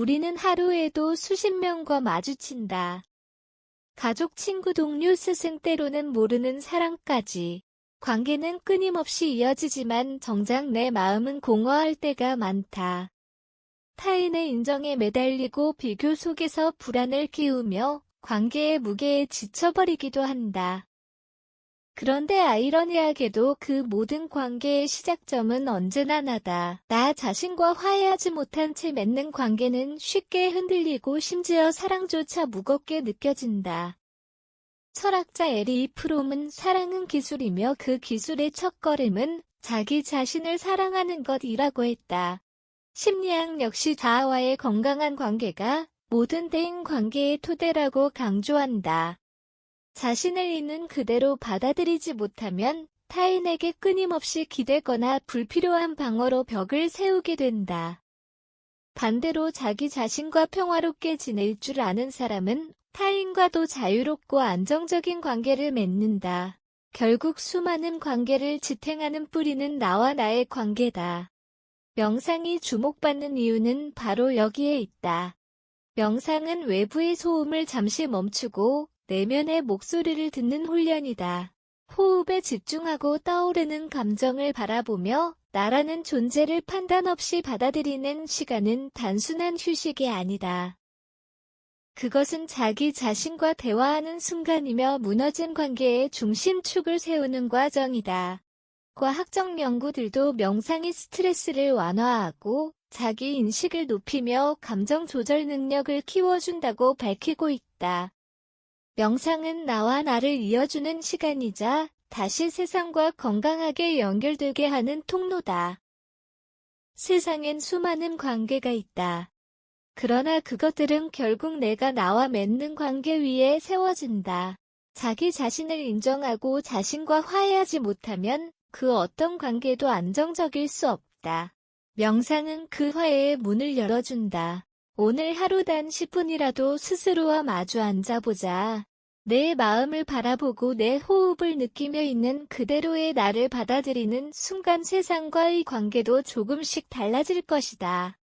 우리는 하루에도 수십 명과 마주친다. 가족, 친구, 동료, 스승, 때로는 모르는 사람까지. 관계는 끊임없이 이어지지만 정작 내 마음은 공허할 때가 많다. 타인의 인정에 매달리고 비교 속에서 불안을 키우며 관계의 무게에 지쳐버리기도 한다. 그런데 아이러니하게도 그 모든 관계의 시작점은 언제나 나다. 나 자신과 화해하지 못한 채 맺는 관계는 쉽게 흔들리고 심지어 사랑조차 무겁게 느껴진다. 철학자 에리 프롬은 사랑은 기술이며 그 기술의 첫걸음은 자기 자신을 사랑하는 것이라고 했다. 심리학 역시 자아와의 건강한 관계가 모든 대인 관계의 토대라고 강조한다. 자신을 있는 그대로 받아들이지 못하면 타인에게 끊임없이 기대거나 불필요한 방어로 벽을 세우게 된다. 반대로 자기 자신과 평화롭게 지낼 줄 아는 사람은 타인과도 자유롭고 안정적인 관계를 맺는다. 결국 수많은 관계를 지탱하는 뿌리는 나와 나의 관계다. 명상이 주목받는 이유는 바로 여기에 있다. 명상은 외부의 소음을 잠시 멈추고 내면의 목소리를 듣는 훈련이다. 호흡에 집중하고 떠오르는 감정을 바라보며 나라는 존재를 판단 없이 받아들이는 시간은 단순한 휴식이 아니다. 그것은 자기 자신과 대화하는 순간이며 무너진 관계의 중심축을 세우는 과정이다. 과학적 연구들도 명상이 스트레스를 완화하고 자기 인식을 높이며 감정 조절 능력을 키워준다고 밝히고 있다. 명상은 나와 나를 이어주는 시간이자 다시 세상과 건강하게 연결되게 하는 통로다. 세상엔 수많은 관계가 있다. 그러나 그것들은 결국 내가 나와 맺는 관계 위에 세워진다. 자기 자신을 인정하고 자신과 화해하지 못하면 그 어떤 관계도 안정적일 수 없다. 명상은 그 화해의 문을 열어준다. 오늘 하루 단 10분이라도 스스로와 마주 앉아보자. 내 마음을 바라보고 내 호흡을 느끼며 있는 그대로의 나를 받아들이는 순간 세상과의 관계도 조금씩 달라질 것이다.